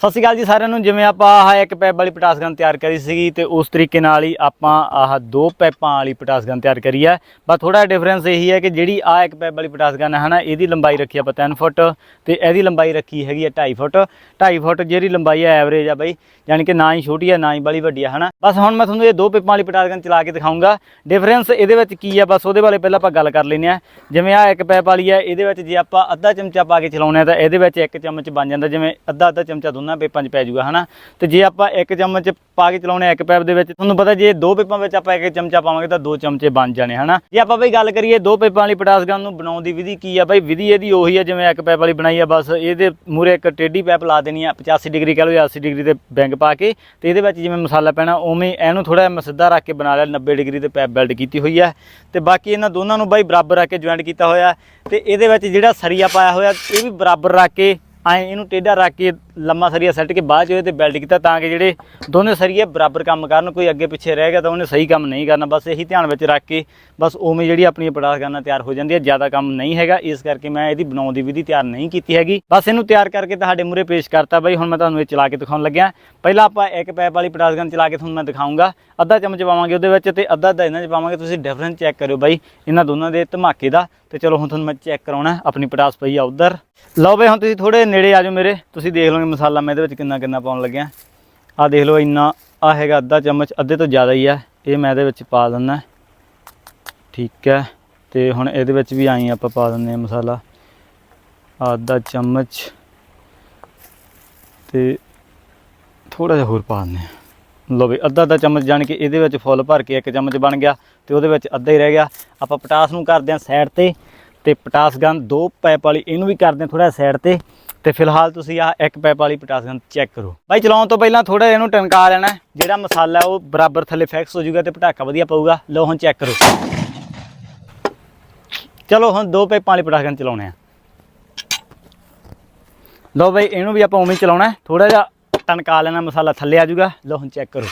ਸਤਿ ਸ਼੍ਰੀ ਅਕਾਲ ਜੀ ਸਾਰਿਆਂ ਨੂੰ, ਜਿਵੇਂ ਆਪਾਂ ਆਹ ਇੱਕ ਪੈਪ ਵਾਲੀ ਪਟਾਸ ਗਨ ਤਿਆਰ ਕਰੀ ਸੀਗੀ ਤੇ ਉਸ ਤਰੀਕੇ ਨਾਲ ਹੀ ਆਪਾਂ ਆਹ ਦੋ ਪੈਪਾਂ ਵਾਲੀ ਪਟਾਸ ਗਨ ਤਿਆਰ ਕਰੀ ਹੈ। ਬਸ ਥੋੜਾ ਡਿਫਰੈਂਸ ਇਹੀ ਹੈ ਕਿ ਜਿਹੜੀ ਆਹ ਇੱਕ ਪੈਪ ਵਾਲੀ ਪਟਾਸ ਗਨ ਹੈ ਨਾ, ਇਹਦੀ ਲੰਬਾਈ ਰੱਖੀ ਆਪਾਂ 3 ਫੁੱਟ ਤੇ ਇਹਦੀ ਲੰਬਾਈ ਰੱਖੀ ਹੈਗੀ ਹੈ 2.5 ਫੁੱਟ। 2.5 ਫੁੱਟ ਜਿਹੜੀ ਲੰਬਾਈ ਹੈ ਐਵਰੇਜ ਆ ਬਈ, ਯਾਨੀ ਕਿ ਨਾ ਹੀ ਛੋਟੀ ਹੈ, ਨਾ ਹੀ ਬੜੀ ਵੱਡੀ ਹੈ, ਹਨਾ? ਬਸ ਹੁਣ ਮੈਂ ਤੁਹਾਨੂੰ ਇਹ ਦੋ ਪੈਪਾਂ ਵਾਲੀ ਪਟਾਸ ਗਨ ਚਲਾ ਕੇ ਦਿਖਾਉਂਗਾ ਡਿਫਰੈਂਸ ਇਹਦੇ ਵਿੱਚ ਕੀ ਹੈ, ਬਸ ਉਹਦੇ ਬਾਰੇ ਪਹਿਲਾਂ ਆਪਾਂ ਗੱਲ ਕਰ ਲੈਂਦੇ ਆ ਜਿਵੇਂ ਆਹ ਇੱਕ ਪੈਪ ਵਾਲੀ ਹੈ, ਇਹਦੇ ਵਿੱਚ ਜੇ ਆਪਾਂ ਅੱਧਾ ਚਮਚਾ ਪਾ ਕੇ ਚਲਾਉਣੇ ਆ ਤਾਂ ਇਹਦੇ ਵਿੱਚ ਇੱਕ ਚਮਚ ਬਣ ਜਾਂਦਾ, ਜਿਵੇਂ ਅੱਧਾ ਅੱਧਾ ਚਮਚਾ ਦੋਨਾਂ ਪੇਪਾਂ 'ਚ ਪੈ ਜਾਊਗਾ ਹਨਾ? ਤੇ ਜੇ ਆਪਾਂ ਇੱਕ ਚਮਚ ਪਾ ਕੇ ਚਲਾਉਣੇ ਆ ਇੱਕ ਪੈਪ ਦੇ ਵਿੱਚ, ਤੁਹਾਨੂੰ ਪਤਾ ਜੇ ਦੋ ਪੇਪਾਂ ਵਿੱਚ ਆਪਾਂ ਇੱਕ ਚਮਚਾ ਪਾਵਾਂਗੇ ਤਾਂ ਦੋ ਚਮਚੇ ਬਣ ਜਾਣੇ, ਹਨਾ? ਜੇ ਆਪਾਂ ਬਈ ਗੱਲ ਕਰੀਏ ਦੋ ਪੇਪਾਂ ਵਾਲੀ ਪਟਾਸ ਗਨ ਨੂੰ ਬਣਾਉਣ ਦੀ ਵਿਧੀ ਕੀ ਆ ਬਈ? ਵਿਧੀ ਇਹਦੀ ਉਹੀ ਆ, ਜਿਵੇਂ ਇੱਕ ਪੈਪ ਵਾਲੀ ਬਣਾਈ ਆ, ਬਸ ਇਹਦੇ ਮੂਰੇ ਇੱਕ ਟੇਢੀ ਪੈਪ ਲਾ ਦੇਣੀ ਆ 85 ਡਿਗਰੀ ਕਹ ਲਓ ਜਾਂ 80 ਡਿਗਰੀ ਤੇ ਬੈਂਗ ਪਾ ਕੇ, ਤੇ ਇਹਦੇ ਵਿੱਚ ਜਿਵੇਂ ਮਸਾਲਾ ਪੈਣਾ, ਉਵੇਂ ਇਹਨੂੰ ਥੋੜਾ ਜਿਹਾ ਮੈਂ ਸਿੱਧਾ ਰੱਖ ਕੇ ਬਣਾ ਲਿਆ 90 ਡਿਗਰੀ ਤੇ ਪੈਪ ਬੈਲਟ ਕੀਤੀ ਹੋਈ ਹੈ ਤੇ ਬਾਕੀ ਇਹਨਾਂ ਦੋਨਾਂ ਨੂੰ ਬਾਈ ਬਰਾਬਰ ਰੱਖ ਕੇ ਜੁਆਇੰਟ ਕੀਤਾ ਹੋਇਆ, ਤੇ ਇਹਦੇ ਵਿੱਚ ਜਿਹੜਾ ਸਰੀਆ ਪਾਇਆ ਹੋਇਆ, ਇਹ ਵੀ ਬਰਾਬਰ ਰੱਖ ਕੇ, ਐ ਇਹਨੂੰ ਟੇਢਾ ਰੱਖ ਕੇ ਲੰਮਾ ਸਰੀਆ ਸੱਟ ਕੇ ਬਾਅਦ ਚ ਇਹਦੇ ਤੇ ਬੈਲਟ ਕੀਤਾ ਤਾਂ ਕਿ ਜਿਹੜੇ ਦੋਨੇ ਸਰੀਏ ਬਰਾਬਰ ਕੰਮ ਕਰਨ, ਕੋਈ ਅੱਗੇ ਪਿੱਛੇ ਰਹਿ ਗਿਆ ਤਾਂ ਉਹਨੇ ਸਹੀ ਕੰਮ ਨਹੀਂ ਕਰਨਾ। ਬਸ ਇਹੀ ਧਿਆਨ ਵਿੱਚ ਰੱਖ ਕੇ ਬਸ ਉਵੇਂ ਜਿਹੜੀ ਆਪਣੀ ਪੜਾਸ ਕਰਨਾ ਤਿਆਰ ਹੋ ਜਾਂਦੀ ਹੈ, ਜ਼ਿਆਦਾ ਕੰਮ ਨਹੀਂ ਹੈਗਾ। ਇਸ ਕਰਕੇ ਮੈਂ ਇਹਦੀ ਬਣਾਉਣ ਦੀ ਵਿਧੀ ਤਿਆਰ ਨਹੀਂ ਕੀਤੀ ਹੈਗੀ। ਬਸ ਇਹਨੂੰ ਤਿਆਰ ਕਰਕੇ ਤੁਹਾਡੇ ਮੂਰੇ ਪੇਸ਼ ਕਰਤਾ ਬਾਈ, ਹੁਣ ਮੈਂ ਤੁਹਾਨੂੰ ਇਹ ਚਲਾ ਕੇ ਦਿਖਾਉਣ ਲੱਗਿਆ। ਪਹਿਲਾਂ ਆਪਾਂ ਇੱਕ ਪੈਪ ਵਾਲੀ ਪਟਾਸ ਗਨ ਚਲਾ ਕੇ ਤੁਹਾਨੂੰ ਮੈਂ ਦਿਖਾਉਂਗਾ ਅੱਧਾ ਚਮਚ ਪਾਵਾਂਗੇ ਉਹਦੇ ਵਿੱਚ ਤੇ ਅੱਧਾ ਅੱਧਾ ਇਹਨਾਂ 'ਚ ਪਾਵਾਂਗੇ। ਤੁਸੀਂ ਡਿਫਰੈਂਸ ਚੈੱਕ ਕਰਿਓ ਬਾਈ, ਇਹਨਾਂ ਦੋਨਾਂ ਦੇ ਧਮਾਕੇ ਦਾ। ਤੇ ਚਲੋ ਹੁਣ ਤੁਹਾਨੂੰ ਮੈਂ ਚੈੱਕ ਕਰਾਉਣਾ, ਆਪਣੀ ਪਟਾਸ ਪਈ ਆ ਉਧਰ। ਲਓ ਬਈ, ਹੁਣ ਤੁਸੀਂ ਥੋੜੇ ਨੇੜੇ ਆ ਜਾਓ ਮੇਰੇ। ਤੁਸੀਂ ਦੇਖ ਲਓਗੇ ਮਸਾਲਾ ਮੈਂ ਇਹਦੇ ਵਿੱਚ ਕਿੰਨਾ ਕਿੰਨਾ ਪਾਉਣ ਲੱਗਿਆ। ਆ ਦੇਖ ਲਓ ਇੰਨਾ ਆ ਹੈਗਾ ਅੱਧਾ ਚਮਚ, ਅੱਧੇ ਤੋਂ ਜ਼ਿਆਦਾ ਹੀ ਆ। ਇਹ ਮੈਂ ਇਹਦੇ ਵਿੱਚ ਪਾ ਦਿੰਦਾ। ਠੀਕ ਹੈ। ਤੇ ਹੁਣ ਇਹਦੇ ਵਿੱਚ ਵੀ ਆਈ ਆਪਾਂ ਪਾ ਦਿੰਦੇ ਆ ਮਸਾਲਾ। ਅੱਧਾ ਚਮਚ। ਤੇ ਥੋੜਾ ਜਿਹਾ ਹੋਰ ਪਾ ਦਿੰਦੇ ਆ ਲਓ ਵੀ ਅੱਧਾ ਅੱਧਾ ਚਮਚ ਜਾਣ ਕੇ ਇਹਦੇ ਵਿੱਚ ਫੁੱਲ ਭਰ ਕੇ ਇੱਕ ਚਮਚ ਬਣ ਗਿਆ ਤੇ ਉਹਦੇ ਵਿੱਚ ਅੱਧਾ ਹੀ ਰਹਿ ਗਿਆ। ਆਪਾਂ ਪਟਾਸ ਨੂੰ ਕਰਦੇ ਹਾਂ ਸਾਈਡ ਤੇ। ਤੇ ਪਟਾਸ ਗਨ ਦੋ ਪੈਪ ਵਾਲੀ, ਇਹਨੂੰ ਵੀ ਕਰਦੇ ਹਾਂ ਥੋੜਾ ਸਾਈਡ ਤੇ। ਤੇ ਫਿਲਹਾਲ ਤੁਸੀਂ ਆ ਇੱਕ ਪੈਪ ਵਾਲੀ ਪਟਾਸ ਗਨ ਚੈੱਕ ਕਰੋ। ਬਾਈ, ਚਲਾਉਣ ਤੋਂ ਪਹਿਲਾਂ ਥੋੜਾ ਇਹਨੂੰ ਟਨਕਾ ਲੈਣਾ ਜਿਹੜਾ ਮਸਾਲਾ ਉਹ ਬਰਾਬਰ ਥੱਲੇ ਫਿਕਸ ਹੋ ਜਾਊਗਾ ਤੇ ਪਟਾਕਾ ਵਧੀਆ ਪਊਗਾ। ਲਓ ਹੁਣ ਚੈੱਕ ਕਰੋ। ਚਲੋ ਹੁਣ ਦੋ ਪੈਪਾਂ ਵਾਲੀ ਪਟਾਸ ਗਨ ਚਲਾਉਣੇ ਆ। ਲਓ ਬਾਈ, ਇਹਨੂੰ ਵੀ ਆਪਾਂ ਉਵੇਂ ਹੀ ਚਲਾਉਣਾ ਥੋੜਾ ਜਿਹਾ ਟਨਕਾ ਲੈਣਾ ਮਸਾਲਾ ਥੱਲੇ ਆ ਜਾਊਗਾ। ਲਓ ਹੁਣ ਚੈੱਕ ਕਰੋ।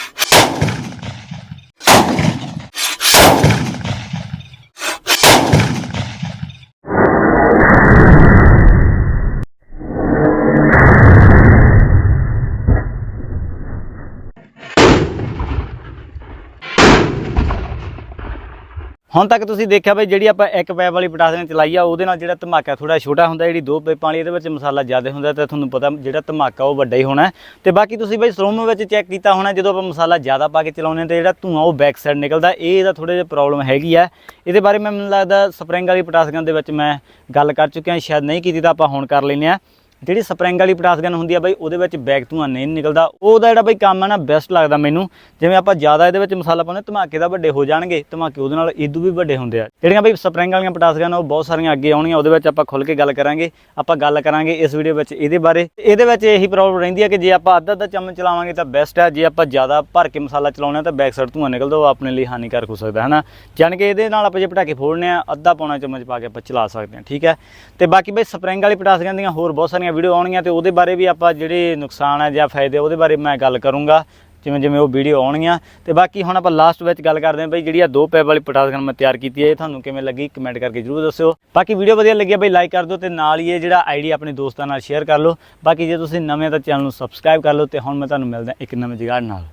ਹੁਣ ਤੱਕ ਤੁਸੀਂ ਦੇਖਿਆ ਬਈ ਜਿਹੜੀ ਆਪਾਂ ਇੱਕ ਪੈਪ ਵਾਲੀ ਪਟਾਸ ਨੇ ਚਲਾਈ ਆ, ਉਹਦੇ ਨਾਲ ਜਿਹੜਾ ਧਮਾਕਾ ਥੋੜਾ ਛੋਟਾ ਹੁੰਦਾ, ਜਿਹੜੀ ਦੋ ਪੈਪਾਂ ਵਾਲੀ, ਇਹਦੇ ਵਿੱਚ ਮਸਾਲਾ ਜ਼ਿਆਦਾ ਹੁੰਦਾ ਤੇ ਤੁਹਾਨੂੰ ਪਤਾ ਜਿਹੜਾ ਧਮਾਕਾ ਉਹ ਵੱਡਾ ਹੀ ਹੋਣਾ ਹੈ। ਤੇ ਬਾਕੀ ਤੁਸੀਂ ਬਈ ਸਲੋਮੋ ਵਿੱਚ ਚੈੱਕ ਕੀਤਾ ਹੋਣਾ, ਜਦੋਂ ਆਪਾਂ ਮਸਾਲਾ ਜ਼ਿਆਦਾ ਪਾ ਕੇ ਚਲਾਉਂਦੇ ਹਾਂ ਤੇ ਜਿਹੜਾ ਧੂਆਂ ਉਹ ਬੈਕ ਸਾਈਡ ਨਿਕਲਦਾ, ਇਹ ਇਹਦਾ ਥੋੜਾ ਜਿਹਾ ਪ੍ਰੋਬਲਮ ਹੈਗੀ ਆ ਇਹਦੇ ਬਾਰੇ ਮੈਂ ਮੈਨੂੰ ਲੱਗਦਾ ਸਪਰਿੰਗ ਵਾਲੀ ਪਟਾਸ ਗਨ ਦੇ ਵਿੱਚ ਮੈਂ ਗੱਲ ਕਰ ਚੁੱਕਿਆ, ਸ਼ਾਇਦ ਨਹੀਂ ਕੀਤੀ ਤਾਂ ਆਪਾਂ ਹੁਣ ਕਰ ਲੈਂਦੇ ਆ ਜਿਹੜੀ ਸਪਰਿੰਗ ਵਾਲੀ ਪਟਾਸ ਗਨ ਹੁੰਦੀ ਆ ਬਈ, ਉਹਦੇ ਵਿੱਚ ਬੈਕ ਧੂਆਂ ਨਹੀਂ ਨਿਕਲਦਾ। ਉਹਦਾ ਜਿਹੜਾ ਬਈ ਕੰਮ ਹੈ ਨਾ ਬੈਸਟ ਲੱਗਦਾ ਮੈਨੂੰ। ਜਿਵੇਂ ਆਪਾਂ ਜ਼ਿਆਦਾ ਇਹਦੇ ਵਿੱਚ ਮਸਾਲਾ ਪਾਉਂਦੇ, ਧਮਾਕੇ ਦਾ ਵੱਡੇ ਹੋ ਜਾਣਗੇ। ਧਮਾਕੇ ਉਹਦੇ ਨਾਲ ਇਦੋਂ ਵੀ ਵੱਡੇ ਹੁੰਦੇ ਆ। ਜਿਹੜੀਆਂ ਬਈ ਸਪਰਿੰਗ ਵਾਲੀਆਂ ਪਟਾਸ ਗਨ ਉਹ ਬਹੁਤ ਸਾਰੀਆਂ ਅੱਗੇ ਆਉਣੀਆਂ ਉਹਦੇ ਵਿੱਚ ਆਪਾਂ ਖੁੱਲ ਕੇ ਗੱਲ ਕਰਾਂਗੇ। ਆਪਾਂ ਗੱਲ ਕਰਾਂਗੇ ਇਸ ਵੀਡੀਓ ਵਿੱਚ ਇਹਦੇ ਬਾਰੇ। ਇਹਦੇ ਵਿੱਚ ਇਹੀ ਪ੍ਰੋਬਲਮ ਰਹਿੰਦੀ ਹੈ ਕਿ ਜੇ ਆਪਾਂ ਅੱਧਾ ਅੱਧਾ ਚਮਚ ਚਲਾਵਾਂਗੇ ਤਾਂ ਬੈਸਟ ਹੈ ਜੇ ਆਪਾਂ ਜ਼ਿਆਦਾ ਭਰ ਕੇ ਮਸਾਲਾ ਚਲਾਉਣਾ ਤਾਂ ਬੈਕ ਸਾਈਡ ਧੂਆਂ ਨਿਕਲਦਾ, ਉਹ ਆਪਣੇ ਲਈ ਹਾਨੀਕਾਰਕ ਹੋ ਸਕਦਾ ਹੈ ਨਾ ਜਾਣ ਕਿ ਇਹਦੇ ਨਾਲ ਆਪਾਂ ਜੇ ਪਟਾਕੇ ਫੋੜਨੇ ਆ, ਅੱਧਾ ਪੌਣਾ ਚਮਚ ਪਾ ਕੇ ਆਪਾਂ ਚਲਾ ਸਕਦੇ ਹਾਂ ਠੀਕ ਹੈ ਤੇ ਬਾਕੀ ਬਈ ਸਪਰਿੰਗ ਵਾਲੀ ਪਟਾਸ ਗਨ ਦੀਆਂ ਹੋਰ ਬਹੁਤ ਸਾਰੀਆਂ ਵੀਡੀਓ ਆਉਣਗੀਆਂ ਤੇ ਉਹਦੇ ਬਾਰੇ ਵੀ ਆਪਾਂ ਜਿਹੜੇ ਨੁਕਸਾਨ ਹੈ ਜਾਂ ਫਾਇਦੇ ਉਹਦੇ ਬਾਰੇ ਮੈਂ ਗੱਲ ਕਰੂੰਗਾ। ਜਿਵੇਂ ਜਿਵੇਂ ਉਹ ਵੀਡੀਓ ਆਉਣਗੀਆਂ। ਤੇ ਬਾਕੀ ਹੁਣ ਆਪਾਂ ਲਾਸਟ ਵਿੱਚ ਗੱਲ ਕਰਦੇ ਹਾਂ ਬਈ ਜਿਹੜੀ ਆ ਦੋ ਪੈਪ ਵਾਲੀ ਪਟਾਸ ਗਨ ਮੈਂ ਤਿਆਰ ਕੀਤੀ ਹੈ, ਇਹ ਤੁਹਾਨੂੰ ਕਿਵੇਂ ਲੱਗੀ? ਕਮੈਂਟ ਕਰਕੇ ਜਰੂਰ ਦੱਸਿਓ। ਬਾਕੀ ਵੀਡੀਓ ਵਧੀਆ ਲੱਗੀ ਹੈ ਬਈ ਲਾਈਕ ਕਰ ਦਿਓ ਤੇ ਨਾਲ ਹੀ ਇਹ ਜਿਹੜਾ ਆਈਡੀ ਆਪਣੇ ਦੋਸਤਾਂ ਨਾਲ ਸ਼ੇਅਰ ਕਰ ਲਓ। ਬਾਕੀ ਜੇ ਤੁਸੀਂ ਨਵੇਂ ਤਾਂ ਚੈਨਲ ਨੂੰ ਸਬਸਕ੍ਰਾਈਬ ਕਰ ਲਓ ਤੇ ਹੁਣ ਮੈਂ ਤੁਹਾਨੂੰ ਮਿਲਦਾ ਇੱਕ ਨਵੇਂ ਜਗਾੜ ਨਾਲ।